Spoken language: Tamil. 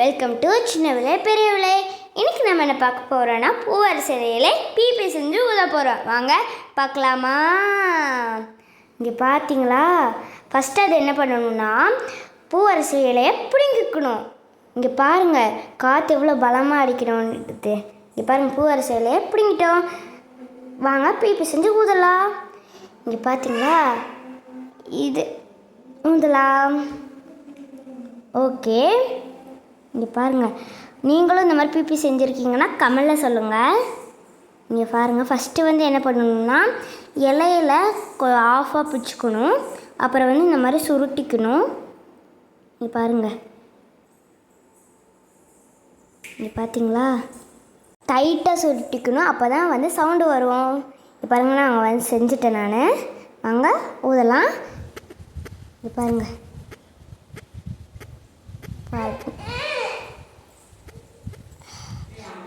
வெல்கம் டு சின்ன விலை பெரிய விலை. இன்னைக்கு நம்ம என்ன பார்க்க போகிறோன்னா பூவார் சிலையிலே பிபி செஞ்சு ஊத போகிறோம் வாங்க பார்க்கலாமா? இங்கே பார்த்தீங்களா ஃபஸ்ட்டு அது என்ன பண்ணணும்னா பூவரசு இலையை பிடுங்கிக்கணும். இங்கே பாருங்கள் காற்று எவ்வளோ பலமாக அடிக்கணும்ன்றது. இங்கே பாருங்கள் பூவரசு இலையை பிடுங்கிட்டோம். வாங்க பிபி செஞ்சு ஊதலாம். இங்கே பார்த்தீங்களா இது ஊதலாம். ஓகே இங்கே பாருங்கள் நீங்களும் இந்த மாதிரி பிபி செஞ்சுருக்கீங்கன்னா கமெண்டில் சொல்லுங்கள் இங்கே பாருங்கள் ஃபஸ்ட்டு வந்து என்ன பண்ணணும்னா இலையில ஆஃபாக பிடிச்சிக்கணும் அப்புறம் வந்து இந்த மாதிரி சுருட்டிக்கணும். இங்கே பாருங்கள் இங்கே பார்த்தீங்களா டைட்டாக சுருட்டிக்கணும். அப்போ தான் வந்து சவுண்டு வரும். இப்போ பாருங்கள் நான் வந்து செஞ்சுட்டேன் நான். வாங்க ஊதலாம். இங்கே பாருங்கள் பாருங்க.